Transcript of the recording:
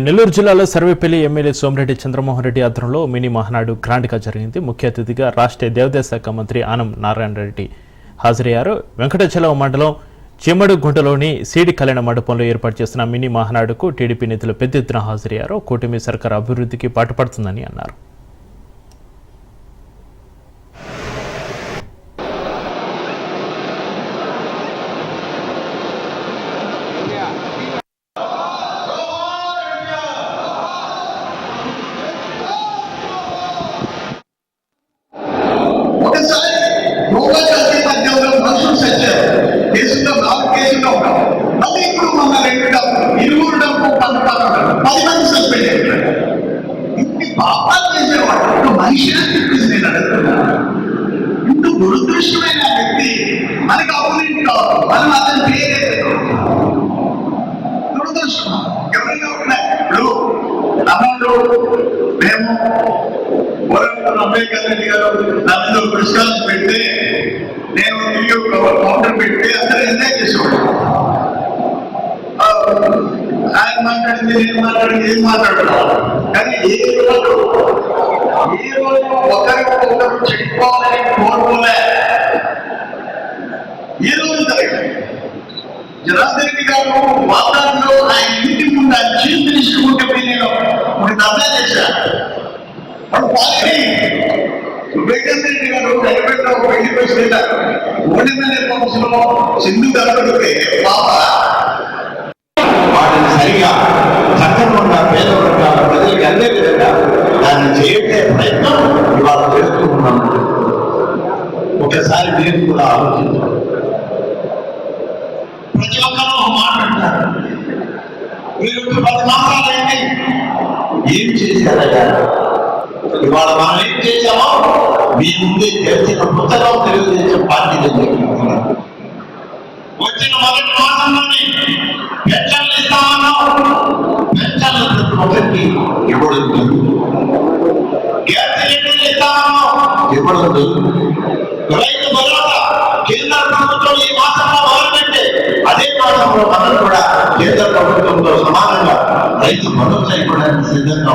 నెల్లూరు జిల్లాలో సర్వేపల్లి ఎమ్మెల్యే సోమిరెడ్డి చంద్రమోహన్ రెడ్డి ఆధ్వర్యంలో మినీ మహానాడు గ్రాండ్గా జరిగింది. ముఖ్య అతిథిగా రాష్ట్ర దేవాదాయ శాఖ మంత్రి ఆనం నారాయణ రెడ్డి హాజరయ్యారు. వెంకటాచలం మండలం చెమ్మడుగుంటలోని సీడి కళ్యాణ మండపంలో ఏర్పాటు చేసిన మినీ మహానాడుకు టీడీపీ నేతలు పెద్ద ఎత్తున హాజరయ్యారు. కూటమి సర్కార్ అభివృద్ధికి పాటుపడుతుందని అన్నారు. పాపాలు చేసేవాడు. ఒక మనిషి అని చెప్పేసి నేను అడుగుతున్నాను ఇంత దురదృష్టమైన వ్యక్తి మనకి అపోనెంట్ కావాలి మనం అతని పేరే దురదృష్టం. ఎవరైనా ఉన్నాయి ఇప్పుడు అన్నట్లు మేము వరంగల్ అంబేద్కర్ రెడ్డి గారు నన్ను పురస్కారం పెడితే నేను వీడియో కౌంటర్ పెట్టి అందరూ ఎంజాయ్ చేసేవాడు ఆ, ఆయన మాట్లాడింది నేను మాట్లాడింది ఏం మాట్లాడడం కానీ ఏ రోజు ఏ రోజు ఒకరికొకరు చెప్పుకోవాలని కోరుకోలే ఏ రోజు జరగదు జనార్దన్ గారు వాతావరణంలో ఆయన ఇంటి ముందు ఆయన చీఫ్ మినిస్టర్ ఉంటే పోయి నేను ఒక ధర్నా చేశాను వాడు పార్టీ వివేకానంద రెడ్డి గారు హైదరాబాద్లో పెళ్ళి పెట్టుకుంటారు ఓడిమల్లి వంశంలో సింధు కనబడితే పాప మీరు కూడా ఆలోచించాలి ప్రతి ఒక్కరూ మాట్లాడతారు మీరు ఇప్పుడు పది మాసాలైంది ఏం చేశారయ్యా ఇవాళ మనం ఏం చేశామో మీ ముందే తెలిసిన పుస్తకం తెలుగుదేశం పార్టీ వచ్చిన మొదటి మాసంలోనే పెన్షన్లు ఇస్తామన్నాం పెన్షన్లు ప్రతి ఒక్కరికి ఇవ్వడం జరుగుతుంది. గ్యాస్ సిలిండర్లు ఇస్తామన్నాం ఇవ్వడం జరుగుతుంది. రైతు భరోసా. కేంద్ర ప్రభుత్వం ఈ మాసంలో మొదలుపెట్టే అదే మాసంలో మనం కూడా కేంద్ర ప్రభుత్వంతో సమానంగా రైతు భరోసా ఇవ్వడానికి సిద్ధంగా